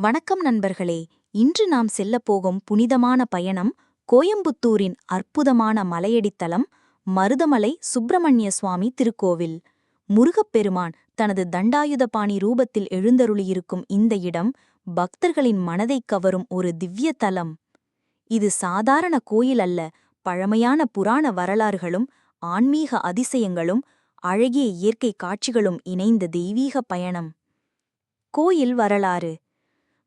வணக்கம் நண்பர்களே. இன்று நாம் செல்லப்போகும் புனிதமான பயணம் கோயம்புத்தூரின் அற்புதமான மலையடித்தலம் மருதமலை சுப்பிரமணிய சுவாமி திருக்கோவில். முருகப்பெருமான் தனது தண்டாயுதபாணி ரூபத்தில் எழுந்தருளியிருக்கும் இந்த இடம் பக்தர்களின் மனதைக் கவரும் ஒரு திவ்ய தலம். இது சாதாரண கோயில் அல்ல பழமையான புராண வரலாறுகளும் ஆன்மீக அதிசயங்களும் அழகிய இயற்கை காட்சிகளும் இணைந்த தெய்வீக பயணம். கோயில் வரலாறு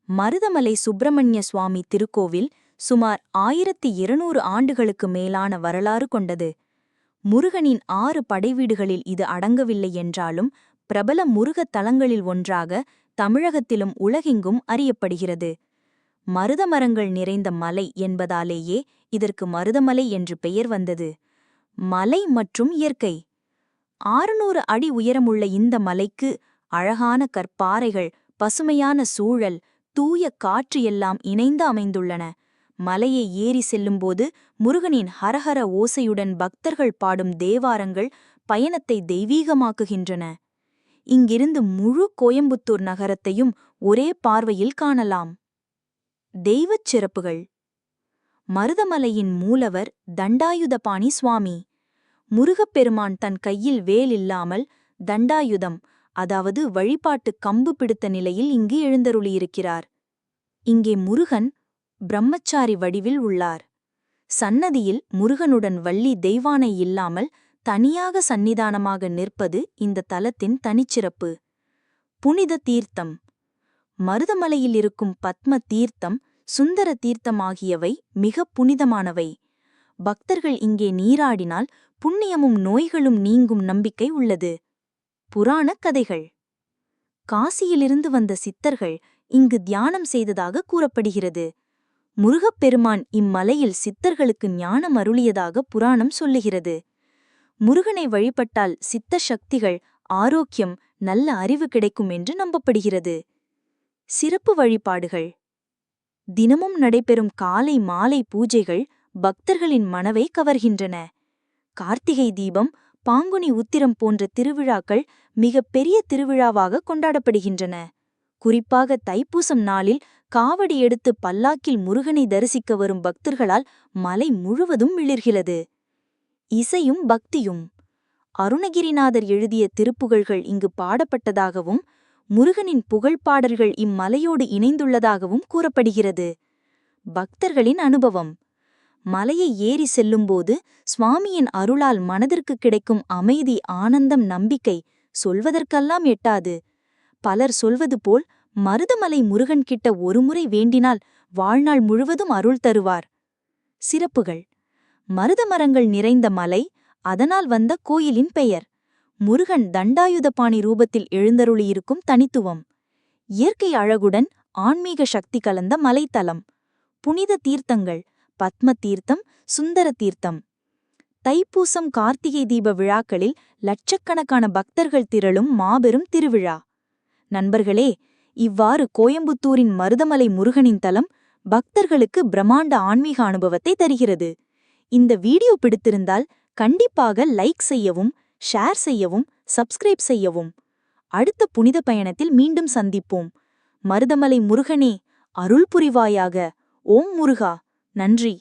மருதமலை சுப்பிரமணிய சுவாமி திருக்கோவில் சுமார் ஆயிரத்தி இருநூறு ஆண்டுகளுக்கு மேலான வரலாறு கொண்டது. முருகனின் ஆறு படைவீடுகளில் இது அடங்கவில்லை என்றாலும் பிரபல முருகத் தலங்களில் ஒன்றாக தமிழகத்திலும் உலகெங்கும் அறியப்படுகிறது. மருதமரங்கள் நிறைந்த மலை என்பதாலேயே இதற்கு மருதமலை என்று பெயர் வந்தது. மலை மற்றும் இயற்கை. ஆறுநூறு அடி உயரமுள்ள இந்த மலைக்கு அழகான கற்பாறைகள் பசுமையான சூழல் தூய காற்று எல்லாம் இணைந்து அமைந்துள்ளன. மலையை ஏறி செல்லும்போது முருகனின் ஹரஹர ஓசையுடன் பக்தர்கள் பாடும் தேவாரங்கள் பயணத்தை தெய்வீகமாக்குகின்றன. இங்கிருந்து முழு கோயம்புத்தூர் நகரத்தையும் ஒரே பார்வையில் காணலாம். தெய்வச் சிறப்புகள். மருதமலையின் மூலவர் தண்டாயுதபாணி சுவாமி. முருகப்பெருமான் தன் கையில் வேல் இல்லாமல் தண்டாயுதம் அதாவது வழிபாட்டு கம்பு பிடித்த நிலையில் இங்கு எழுந்தருளியிருக்கிறார். இங்கே முருகன் பிரம்மச்சாரி வடிவில் உள்ளார். சன்னதியில் முருகனுடன் வள்ளி தெய்வானை இல்லாமல் தனியாக சந்நிதானமாக நிற்பது இந்த தலத்தின் தனிச்சிறப்பு. புனித தீர்த்தம். மருதமலையில் இருக்கும் பத்ம தீர்த்தம் சுந்தர தீர்த்தமாகியவை மிக புனிதமானவை. பக்தர்கள் இங்கே நீராடினால் புண்ணியமும் நோய்களும் நீங்கும் நம்பிக்கை உள்ளது. புராணக் கதைகள். காசியிலிருந்து வந்த சித்தர்கள் இங்கு தியானம் செய்ததாக கூறப்படுகிறது. முருகப்பெருமான் இம்மலையில் சித்தர்களுக்கு ஞானம் அருளியதாக புராணம் சொல்லுகிறது. முருகனை வழிபட்டால் சித்த சக்திகள் ஆரோக்கியம் நல்ல அறிவு கிடைக்கும் என்று நம்பப்படுகிறது. சிறப்பு வழிபாடுகள். தினமும் நடைபெறும் காலை மாலை பூஜைகள் பக்தர்களின் மனவை கவர்கின்றன. கார்த்திகை தீபம் பாங்குனி உத்திரம் போன்ற திருவிழாக்கள் மிக பெரிய திருவிழாவாக கொண்டாடப்படுகின்றன. குறிப்பாக தைப்பூசம் நாளில் காவடி எடுத்து பல்லாக்கில் முருகனை தரிசிக்க வரும் பக்தர்களால் மலை முழுவதும் மிளிர்கிறது இசையும் பக்தியும். அருணகிரிநாதர் எழுதிய திருப்புகழ்கள் இங்கு பாடப்பட்டதாகவும் முருகனின் புகழ்பாடல்கள் இம்மலையோடு இணைந்துள்ளதாகவும் கூறப்படுகிறது. பக்தர்களின் அனுபவம். மலையை ஏறி செல்லும்போது சுவாமியின் அருளால் மனதிற்கு கிடைக்கும் அமைதி ஆனந்தம் நம்பிக்கை சொல்வதற்கெல்லாம் எட்டாது. பலர் சொல்வது போல் மருதமலை முருகன் கிட்ட ஒருமுறை வேண்டினால் வாழ்நாள் முழுவதும் அருள் தருவார். சிறப்புகள். மருதமரங்கள் நிறைந்த மலை அதனால் வந்த கோயிலின் பெயர். முருகன் தண்டாயுதபாணி ரூபத்தில் எழுந்தருளியிருக்கும் தனித்துவம். இயற்கை அழகுடன் ஆன்மீக சக்தி கலந்த மலைத்தலம். புனித தீர்த்தங்கள். பத்ம தீர்த்தம் சுந்தர தீர்த்தம் தைப்பூசம் கார்த்திகை தீப விழாக்களில் லட்சக்கணக்கான பக்தர்கள் திரளும் மாபெரும் திருவிழா. நண்பர்களே இவ்வாறு கோயம்புத்தூரின் மருதமலை முருகனின் தலம் பக்தர்களுக்கு பிரம்மாண்ட ஆன்மீக அனுபவத்தை தருகிறது. இந்த வீடியோ பிடித்திருந்தால் கண்டிப்பாக லைக் செய்யவும் ஷேர் செய்யவும் சப்ஸ்கிரைப் செய்யவும். அடுத்த புனித பயணத்தில் மீண்டும் சந்திப்போம். மருதமலை முருகனே அருள் புரிவாயாக. ஓம் முருகா. நன்றி